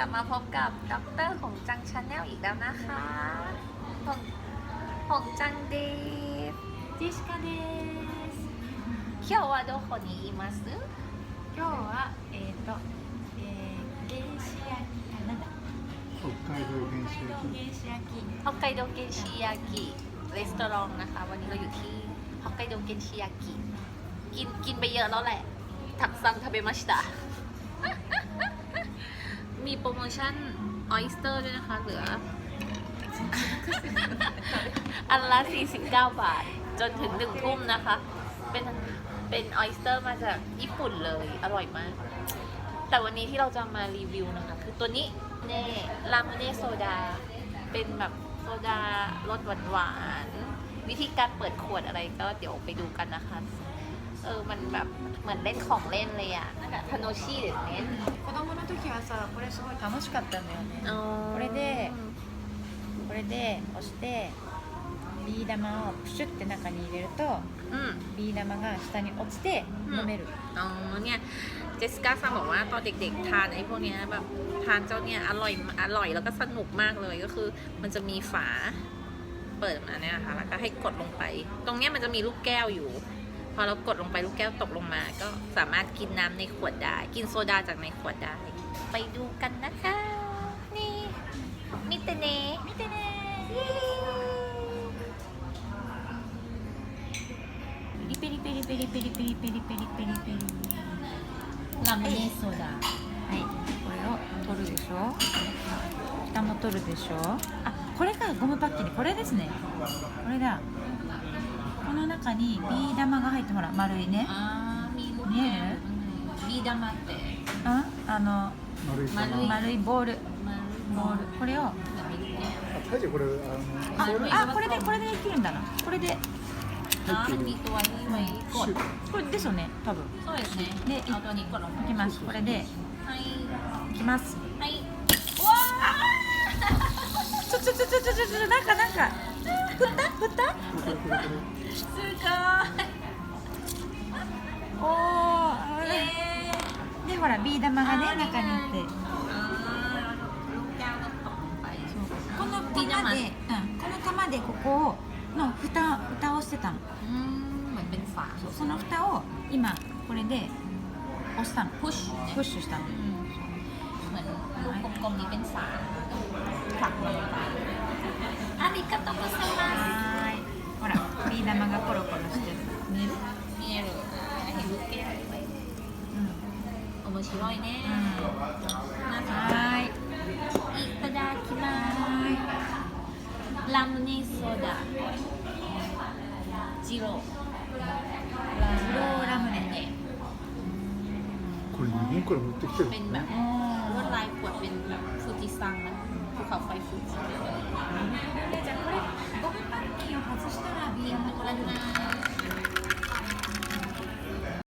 ลับมาพบกับด็อกเตอร์หงจังชาแนลอีกแล้วนะคะหงหงจังเดฟ ジェシカです今日はどこにいます今日はえっ、と、えー、原始焼きあなんだ北海道原始焼き原始焼き ฮอกไกโดเกนชิยากิรีสตอรองนะคะ วันนี้เราอยู่ที่ฮอกไกโดเกนชิยากิกินกินไปเยอะแล้วแหละ ถักซังทาเบมาชิตะ มีโปรโมชั่นออยสเตอร์ด้วยนะคะ เหลือ อันละ 49 บาท จนถึงหนึ่งทุ่มนะคะ เป็นเป็นออยสเตอร์มาจากญี่ปุ่นเลย อร่อยมาก แต่วันนี้ที่เราจะมารีวิวนะคะ คือตัวนี้เน่ลามเน่โซดา เป็นแบบโซดารสหวานๆวิธีการเปิดขวดอะไรก็เดี๋ยวไปดูกันนะคะ เออ มันแบบเหมือนเล่นของเล่นเลยอะなんか楽しいですね子供の時はさこれすごい楽しかったんだよねอ๋อ これでこれで押してビー玉をプシュって中に入れると อืม ビー玉が下に落ちて飲める、 อ๋อเนี่ยเจสสิก้าซังบอกว่าตอนเด็กๆ ทานไอ้พวกเนี้ยแบบทานเจ้าเนี่ยอร่อยอร่อยแล้วก็สนุกมากเลยก็คือ มันจะมีฝาเปิดมาเนี่ยนะคะแล้วก็ให้กดลงไป ตรงเนี้ยมันจะมีลูกแก้วอยู่ พอเรากดลงไปลูกแก้วตกลงมา ก็สามารถกินน้ำในขวดได้ กินโซดาจากในขวดได้ ไปดูกันนะคะ นี่มิเตเน่ 見てねペリペリペリペリペリペリペリペリペリラムネソーダはいこれを取るでしょ蓋も取るでしょあこれかゴムパッキンこれですねこれだ この中にビー玉が入ってほら丸いね。あー見える？るビー玉って。ああの丸いかな丸い丸いボール。ボール。これを。ああ大将これあのあこれでこれでできるんだな。これで。あーミートはいいこれですよね多分。そうですね。でいあと2のいきます。これで。はい。いきます。はい。うわ ちょちょちょちょちょちょなんかなんか。すごい。おお、でほらビー玉がね中にいて。この玉で、うん、この玉でここの蓋蓋をしてたの。その蓋を今これで押したの。プッシュプッシュしたの、うん、ありがとうございます。らビー玉がコロコロしてる見える 見えるあーเห็นลูกแก้วด้วย うん、面白いねうん、น่าสนใจ はーいいただきますラムネソーダジロージローラムネねれこれ日本から持ってきてる เป็น の แบบ ね ลวดลายขวดเป็นแบบฟูจิซังนะภูเขาไฟฟูจิ